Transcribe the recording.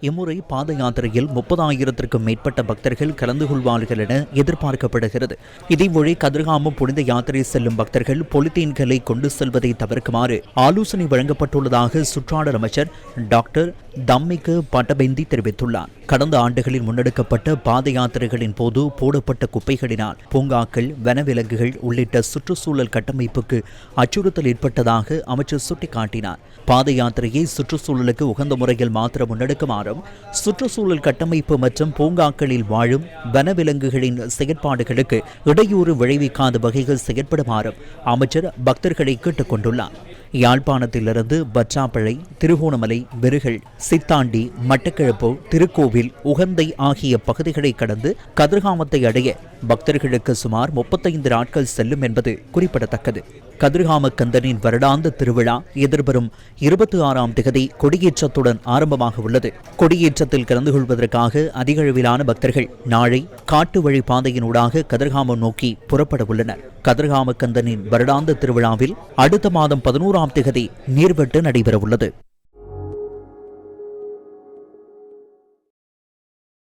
இம்முறை பாத யாத்திரையில் முப்பதாயிரத்திற்கும் மேற்பட்ட பக்தர்கள் கலந்து கொள்வார்கள் என எதிர்பார்க்கப்படுகிறது. இதேவழி கதிர்காமம் புனித யாத்திரை செல்லும் பக்தர்கள் பொலித்தீன்களை கொண்டு செல்வதை தவிர்க்குமாறு ஆலோசனை வழங்கப்பட்டுள்ளதாக சுற்றாடல் அமைச்சர் டாக்டர் தம்மிக்கு பட்டபெந்தி தெரிவித்துள்ளார். கடந்த ஆண்டுகளில் முன்னெடுக்கப்பட்ட பாத யாத்திரைகளின் போது போடப்பட்ட குப்பைகளினால் பூங்காக்கள் வனவிலங்குகள் உள்ளிட்ட சுற்றுச்சூழல் கட்டமைப்புக்கு அச்சுறுத்தல் ஏற்பட்டதாக அமைச்சர் சுட்டிக்காட்டினார். பாத யாத்திரையை சுற்றுச்சூழலுக்கு உகந்த முறையில் மாத்திர முன்னெடுக்குமாறும் சுற்றுச்சூழல் கட்டமைப்பு மற்றும் பூங்காக்களில் வாழும் வனவிலங்குகளின் செயற்பாடுகளுக்கு இடையூறு விளைவிக்காத வகையில் செயற்படுமாறும் அமைச்சர் பக்தர்களை கேட்டுக்கொண்டுள்ளார். யாழ்ப்பாணத்திலிருந்து பச்சாப்பளை திருகோணமலை வெறுகள் சித்தாண்டி மட்டக்கிழப்பு திருக்கோவில் உகந்தை ஆகிய பகுதிகளை கடந்து கதிர்காமத்தை அடைய பக்தர்களுக்கு சுமார் முப்பத்தைந்து நாட்கள் செல்லும் என்பது குறிப்பிடத்தக்கது. கதிர்காம கந்தனின் வருடாந்த திருவிழா எதிர்வரும் இருபத்தி ஆறாம் திகதி கொடியேற்றத்துடன் ஆரம்பமாக உள்ளது. கொடியேற்றத்தில் கலந்து கொள்வதற்காக அதிக அளவிலான பக்தர்கள் நாளை காட்டு வழி பாதையினூடாக கதிர்காமம் நோக்கி புறப்பட உள்ளனர். கதிர்காம கந்தனின் வருடாந்த திருவிழாவில் அடுத்த மாதம் பதினோராம் திகதி நீர்வெட்டு நடைபெறவுள்ளது.